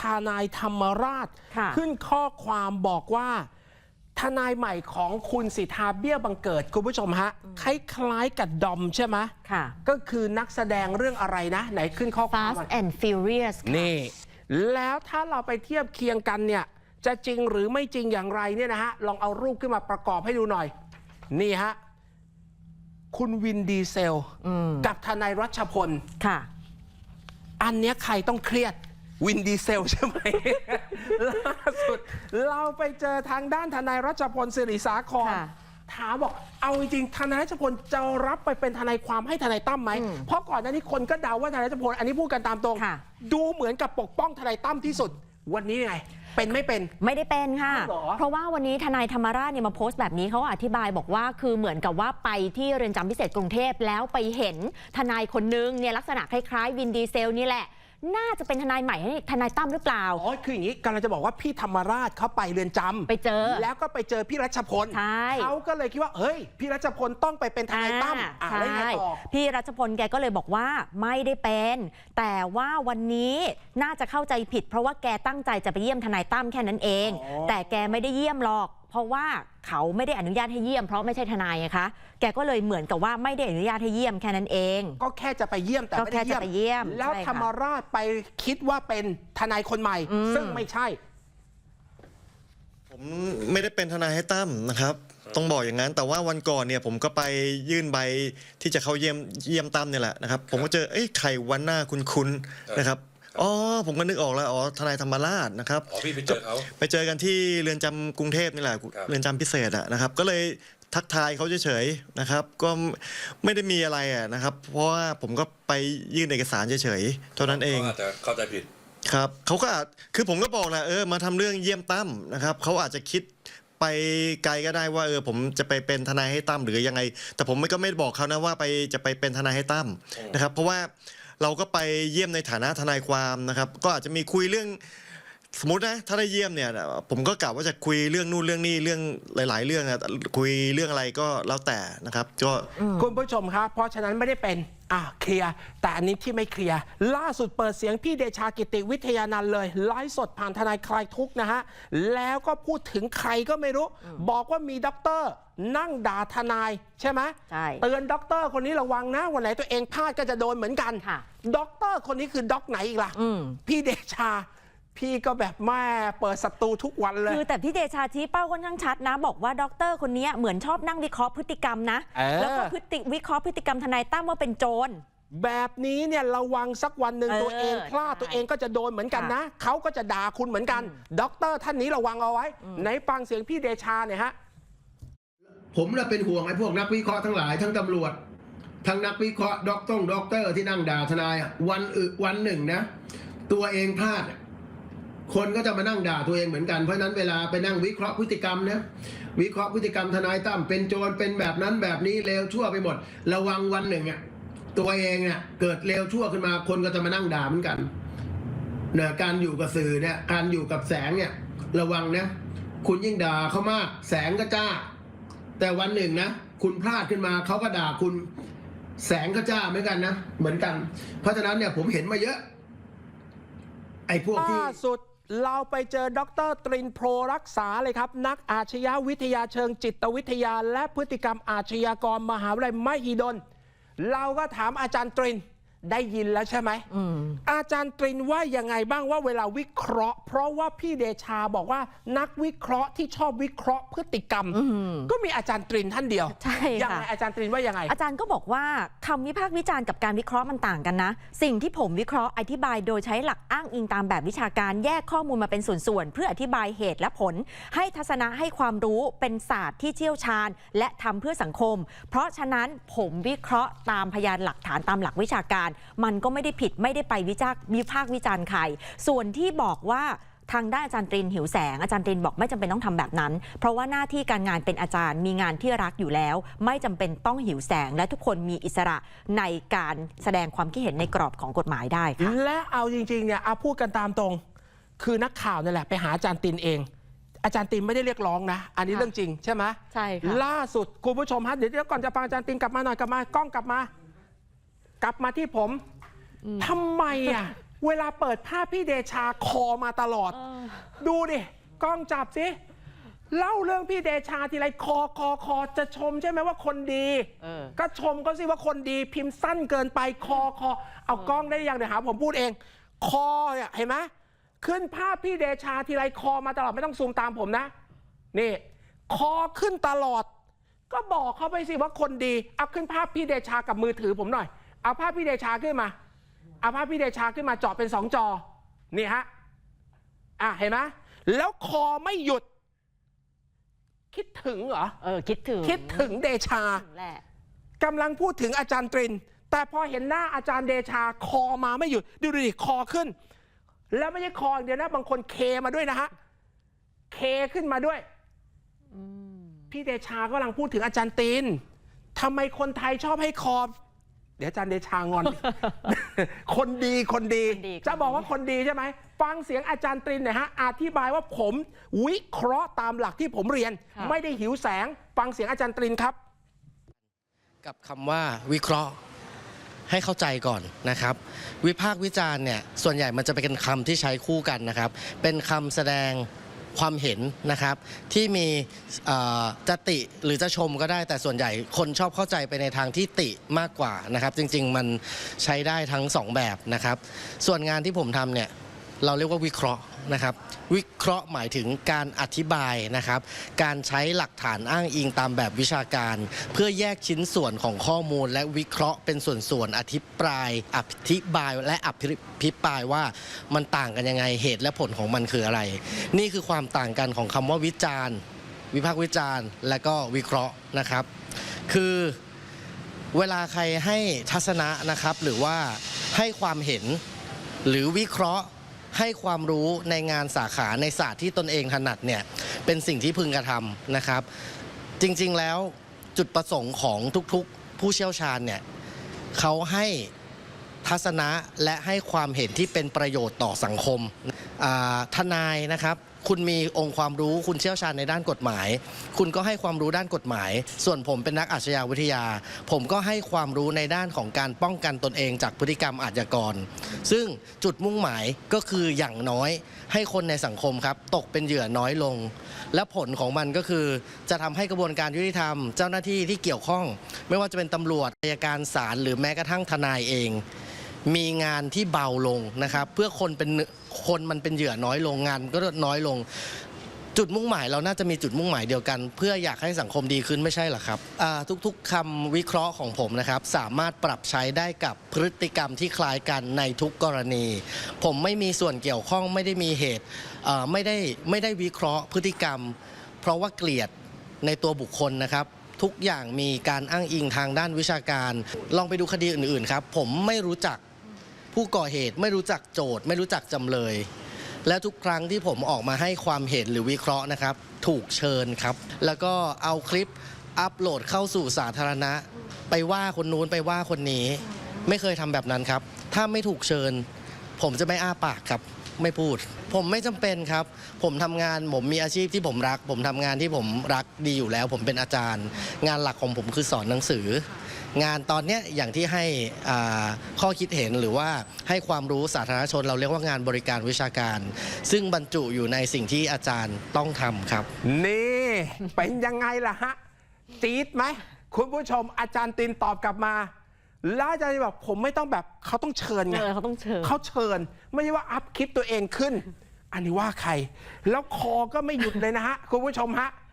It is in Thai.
ทนายธรรมราชค่ะขึ้นข้อความบอกว่าทนายใหม่ของคุณสิทธาเบี้ยบังเกิด คุณผู้ชมฮะ คล้ายๆกับดอมใช่ไหมค่ะ ก็คือนักแสดงเรื่องอะไรนะ ไหนขึ้นข้อความ Fast มา and Furious ค่ะนี่ แล้วถ้าเราไปเทียบเคียงกันเนี่ย จะจริงหรือไม่จริงอย่างไรเนี่ยนะฮะ ลองเอารูปขึ้นมาประกอบให้ดูหน่อย นี่ฮะ คุณวินดีเซลอืมกับทนายรัชพล ค่ะ อันเนี้ยใครต้องเครียด วินดีเซลใช่ไหม ล่าสุด เราไปเจอทางด้านทนายรัชพลสิริสาคร ค่ะถามบอกเอาจริงๆทนายรัชพลจะรับไปเป็นทนายความให้ทนายตั้มไหม อืมเพราะก่อนหน้านี้คนก็เดาว่าทนายรัชพลอันนี้พูดกันตามตรง ค่ะ ดูเหมือนกับปกป้องทนายตั้มที่สุด วันนี้ไง เป็นไม่เป็น ไม่ได้เป็นค่ะ อ้าวเหรอเพราะว่าวันนี้ทนายธรรมราชเนี่ยมาโพสต์แบบนี้เขาอธิบายบอกว่าคือเหมือนกับว่าไปที่เรือนจำพิเศษกรุงเทพแล้วไปเห็นทนายคนนึงเนี่ยลักษณะคล้ายๆ วินดีเซลนี่แหละ น่าจะเป็นทนายใหม่ให้ทนายตั้มหรือเปล่า อ๋อคืออย่างนี้กำลังจะบอกว่าพี่ธรรมราชเขาไปเรือนจำไปเจอแล้วก็ไปเจอพี่รัชพลใช่ เขาก็เลยคิดว่าเฮ้ย พี่รัชพลต้องไปเป็นทนายตั้มอะใช่แล้วยังไงต่อ พี่รัชพลแกก็เลยบอกว่าไม่ได้เป็น แต่ว่าวันนี้น่าจะเข้าใจผิด เพราะว่าแกตั้งใจจะไปเยี่ยมทนายตั้มแค่นั้นเอง อ๋อ แต่แกไม่ได้เยี่ยมหรอก เพราะว่าเขาไม่ได้อนุญาตให้เยี่ยมเพราะไม่ใช่ทนายไงคะ แกก็เลยเหมือนกับว่าไม่ได้อนุญาตให้เยี่ยมแค่นั้นเอง ก็แค่จะไปเยี่ยมแต่ก็ไม่แค่ได้เยี่ยมจะไปเยี่ยมแล้วใช่ค่ะ ธรรมราชไปคิดว่าเป็นทนายคนใหม่อืมซึ่งไม่ใช่ ผมไม่ได้เป็นทนายให้ตั้มนะครับ ต้องบอกอย่างนั้น แต่ว่าวันก่อนเนี่ยผมก็ไปยื่นใบที่จะเข้าเยี่ยมเยี่ยมตั้มเนี่ยแหละนะครับ ผมก็เจอ เอ้ยใครวันหน้าคุ้นๆนะครับ อ๋อผมก็นึกออกแล้วอ๋อทนายธรรมราชนะครับอ๋อพี่ไปเจอเขา ไปเจอกันที่เรือนจำกรุงเทพนี่แหละครับ เรือนจำพิเศษอะนะครับ ก็เลยทักทายเขาเฉยๆนะครับ ก็ไม่ได้มีอะไรอะนะครับ เพราะว่าผมก็ไปยื่นเอกสารเฉยๆเท่านั้นเอง ขาอาจจะเข้าใจผิด ครับเขาก็อาจคือผมก็บอกแหละเออมาทำเรื่องเยี่ยมตั้มนะครับเขาอาจจะคิดไปไกลก็ได้ว่าเออผมจะไปเป็นทนายให้ตั้มหรือยังไง แต่ผมก็ไม่ได้บอกเขานะว่าไปจะไปเป็นทนายให้ตั้มนะครับ เพราะว่า เราก็ไปเยี่ยมในฐานะทนายความนะครับ ก็อาจจะมีคุยเรื่องสมมตินะถ้าได้เยี่ยมเนี่ยผมก็กะว่าจะคุยเรื่องนู่นเรื่องนี้เรื่องหลาย ๆ เรื่องนะคุยเรื่องอะไรก็แล้วแต่นะครับก็คุณผู้ชมครับเพราะฉะนั้นไม่ได้เป็น อะเคลียร์แต่อันนี้ที่ไม่เคลียร์ล่าสุดเปิดเสียงพี่เดชากิติวิทยานันท์เลย ไลฟ์สดผ่านทนายคลายทุกข์นะฮะ แล้วก็พูดถึงใครก็ไม่รู้ บอกว่ามีด็อกเตอร์นั่งด่าทนายใช่ไหมใช่เตือนด็อกเตอร์คนนี้ระวังนะ วันไหนตัวเองพลาดก็จะโดนเหมือนกันค่ะด็อกเตอร์คนนี้คือด็อกไหนอีกล่ะอืมพี่เดชา พี่ก็แบบแม่เปิดศัตรูทุกวันเลย คือแต่พี่เดชาชี้เป้าค่อนข้างชัดนะ บอกว่าด็อกเตอร์คนนี้เหมือนชอบนั่งวิเคราะห์พฤติกรรมนะ เออ แล้วก็พฤติวิเคราะห์พฤติกรรมทนายตั้มว่าเป็นโจร แบบนี้เนี่ยระวังสักวันหนึ่งเออตัวเองพลาดใช่ตัวเองก็จะโดนเหมือนกันนะ เขาก็จะด่าคุณเหมือนกันด็อกเตอร์ท่านนี้ระวังเอาไว้ไหนฟังเสียงพี่เดชาเนี่ยฮะ ผมน่ะเป็นห่วงไอ้พวกนักวิเคราะห์ทั้งหลายทั้งตำรวจ ทั้งนักวิเคราะห์ด็อกต้องด็อกเตอร์ที่นั่งด่าทนายอะวันอึวันหนึ่งนะ ตัวเองพลาดอะ คนก็จะมานั่งด่าตัวเองเหมือนกัน เพราะนั้นเวลาไปนั่งวิเคราะห์พฤติกรรมนะวิเคราะห์พฤติกรรมทนายตั้มเป็นโจรเป็นแบบนั้นแบบนี้เลวชั่วไปหมด ระวังวันหนึ่งอะตัวเองอะเกิดเลวชั่วขึ้นมาคนก็จะมานั่งด่าเหมือนกันเนี่ยการอยู่กับสื่อเนี่ยการอยู่กับแสงเนี่ยระวังนะคุณยิ่งด่าเขามาก แสงก็จ้า แต่วันหนึ่งนะคุณพลาดขึ้นมาเขาก็ด่าคุณแสงก็จ้าเหมือนกันนะเหมือนกัน เพราะฉะนั้นเนี่ยผมเห็นมาเยอะ ไอ้พวกที่สุด เราไปเจอดรตรินโพรรักษาเลยครับ นักอาชญาวิทยาเชิงจิตวิทยา และพฤติกรรมอาชญากรมหาวิทยาลัยมหิดล เราก็ถามอาจารย์ตริน ได้ยินแล้วใช่ไหมอืมอาจารย์ตรินว่ายังไงบ้างว่าเวลาวิเคราะห์ เพราะว่าพี่เดชาบอกว่านักวิเคราะห์ที่ชอบวิเคราะห์พฤติกรรม ก็มีอาจารย์ตรินท่านเดียวใช่ยังค่ะไงอาจารย์ตรินว่ายังไง อาจารย์ก็บอกว่าคำวิพากษ์วิจารณ์กับการวิเคราะห์มันต่างกันนะ สิ่งที่ผมวิเคราะห์อธิบายโดยใช้หลักอ้างอิงตามแบบวิชาการแยกข้อมูลมาเป็นส่วนๆเพื่ออธิบายเหตุและผล ให้ทัศนะให้ความรู้เป็นศาสตร์ที่เชี่ยวชาญ และทำเพื่อสังคม เพราะฉะนั้นผมวิเคราะห์ตามพยานหลักฐานตามหลักวิชาการมันก็ไม่ได้ผิดไม่ได้ไปวิจารณ์วิพากษ์วิจารณ์ใคร ส่วนที่บอกว่าทางด้านอาจารย์ตรินหิวแสงอาจารย์ตรินบอกไม่จำเป็นต้องทำแบบนั้น เพราะว่าหน้าที่การงานเป็นอาจารย์มีงานที่รักอยู่แล้ว ไม่จำเป็นต้องหิวแสง และทุกคนมีอิสระในการแสดงความคิดเห็นในกรอบของกฎหมายได้ค่ะและเอาจริงๆเนี่ยเอาพูดกันตามตรง คือนักข่าวนั่นแหละไปหาอาจารย์ตินเอง อาจารย์ตินไม่ได้เรียกร้องนะ อันนี้ค่ะเรื่องจริงใช่ไหมใช่ค่ะล่าสุดคุณผู้ชมฮะเดี๋ยวเดี๋ยวก่อนจะฟังอาจารย์ตินกลับมาหน่อยกลับมากล้องกลับมา กลับมาที่ผมทำไมอะ เวลาเปิดภาพพี่เดชาคอมาตลอด ดูดิ กล้องจับสิ เล่าเรื่องพี่เดชาทีไรคอคอคอจะชมใช่ไหมว่าคนดีเออก็ชมก็สิว่าคนดีพิมพ์สั้นเกินไปคอคอ เอากล้องได้ยังเดี๋ยวหาผมพูดเอง คอเนี่ยเห็นไหมขึ้นภาพพี่เดชาทีไรคอมาตลอดไม่ต้องซูมตามผมนะ นี่ คอขึ้นตลอด ก็บอกเขาไปสิว่าคนดี เอาขึ้นภาพพี่เดชากับมือถือผมหน่อย เอาภาพพี่เดชาขึ้นมา เอาภาพพี่เดชาขึ้นมาเจาะเป็นสองจอ นี่ฮะ อะเห็นไหมแล้วคอไม่หยุด คิดถึงเหรอ เออ คิดถึงคิดถึงเดชาถึงแหละกำลังพูดถึงอาจารย์ตริน แต่พอเห็นหน้าอาจารย์เดชาคอมาไม่หยุด ดูดิคอขึ้น แล้วไม่ใช่คออย่างเดียวนะ บางคนเคมาด้วยนะฮะ เคขึ้นมาด้วย พี่เดชากำลังพูดถึงอาจารย์ตินทำไมคนไทยชอบให้คอ เดี๋ยวอาจารย์เดชางอน คนดีคนดี คนดี จะบอกว่าคนดีใช่ไหม ฟังเสียงอาจารย์ตรินหน่อยฮะ อธิบายว่าผมวิเคราะห์ตามหลักที่ผมเรียนไม่ได้หิวแสง ฟังเสียงอาจารย์ตรินครับ กับคำว่าวิเคราะห์ให้เข้าใจก่อนนะครับ วิพากษ์วิจารณ์เนี่ยส่วนใหญ่มันจะเป็นคำที่ใช้คู่กันนะครับ เป็นคำแสดง ความเห็นนะครับ ที่มีจะติหรือจะชมก็ได้แต่ส่วนใหญ่คนชอบเข้าใจไปในทางที่ติมากกว่านะครับ จริง ๆ มันใช้ได้ทั้งสองแบบนะครับ ส่วนงานที่ผมทำเนี่ย เราเรียกว่าวิเคราะห์นะครับ วิเคราะห์หมายถึงการอธิบายนะครับ การใช้หลักฐานอ้างอิงตามแบบวิชาการ เพื่อแยกชิ้นส่วนของข้อมูล และวิเคราะห์เป็นส่วนๆอธิปรายอธิบายและอภิปรายว่ามันต่างกันยังไงเหตุและผลของมันคืออะไร นี่คือความต่างกันของคำว่าวิจารณ์ วิพากษ์วิจารณ์ และก็วิเคราะห์นะครับ คือเวลาใครให้ทัศนะนะครับ หรือว่าให้ความเห็นหรือวิเคราะห์ ให้ความรู้ในงานสาขาในศาสตร์ที่ตนเองถนัดเนี่ยเป็นสิ่งที่พึงกระทำนะครับ จริงๆแล้วจุดประสงค์ของทุกๆ ผู้เชี่ยวชาญเนี่ยเขาให้ทัศนะและให้ความเห็นที่เป็นประโยชน์ต่อสังคมทนายนะครับ คุณมีองค์ความรู้คุณเชี่ยวชาญในด้านกฎหมาย คุณก็ให้ความรู้ด้านกฎหมาย ส่วนผมเป็นนักอาชญาวิทยา ผมก็ให้ความรู้ในด้านของการป้องกันตนเองจากพฤติกรรมอาชญากร ซึ่งจุดมุ่งหมายก็คืออย่างน้อย ให้คนในสังคมครับ ตกเป็นเหยื่อน้อยลง และผลของมันก็คือ จะทำให้กระบวนการยุติธรรม เจ้าหน้าที่ที่เกี่ยวข้อง ไม่ว่าจะเป็นตำรวจอัยการศาลหรือแม้กระทั่งทนายเอง มีงานที่เบาลงนะครับ เพื่อคนเป็น คนมันเป็นเหยื่อน้อยลงงานก็น้อยลง จุดมุ่งหมายเราน่าจะมีจุดมุ่งหมายเดียวกัน เพื่ออยากให้สังคมดีขึ้นไม่ใช่หรอครับทุกๆคำวิเคราะห์ของผมนะครับ สามารถปรับใช้ได้กับพฤติกรรมที่คล้ายกันในทุกกรณี ผมไม่มีส่วนเกี่ยวข้องไม่ได้มีเหตุไม่ได้ไม่ได้วิเคราะห์พฤติกรรม เพราะว่าเกลียดในตัวบุคคลนะครับทุกอย่างมีการอ้างอิงทางด้านวิชาการ ลองไปดูคดีอื่นๆครับ ผมไม่รู้จัก ผู้ก่อเหตุไม่รู้จักโจทย์ ไม่รู้จักจำเลย และทุกครั้งที่ผมออกมาให้ความเห็นหรือวิเคราะห์นะครับ ถูกเชิญครับ แล้วก็เอาคลิปอัปโหลดเข้าสู่สาธารณะ ไปว่าคนนู้นไปว่าคนนี้ ไม่เคยทำแบบนั้นครับ ถ้าไม่ถูกเชิญ ผมจะไม่อ้าปากครับไม่พูด ผมไม่จำเป็นครับ ผมทำงานผมมีอาชีพที่ผมรัก ผมทำงานที่ผมรักดีอยู่แล้ว ผมเป็นอาจารย์ งานหลักของผมคือสอนหนังสือ งานตอนเนี้ยอย่างที่ให้อ่าข้อคิดเห็นหรือว่าให้ความรู้สาธารณชน เราเรียกว่างานบริการวิชาการ ซึ่งบรรจุอยู่ในสิ่งที่อาจารย์ต้องทำครับ นี่เป็นยังไงล่ะฮะจี๊ดไหมคุณผู้ชมอาจารย์ตินตอบกลับมาแล้วอาจารย์บอกผมไม่ต้องแบบเขาต้องเชิญไงเออเขาต้องเชิญเขาเชิญ ไม่ใช่ว่าอัพคลิปตัวเองขึ้น อันนี้ว่าใคร แล้วคอก็ไม่หยุดเลยนะฮะคุณผู้ชมฮะ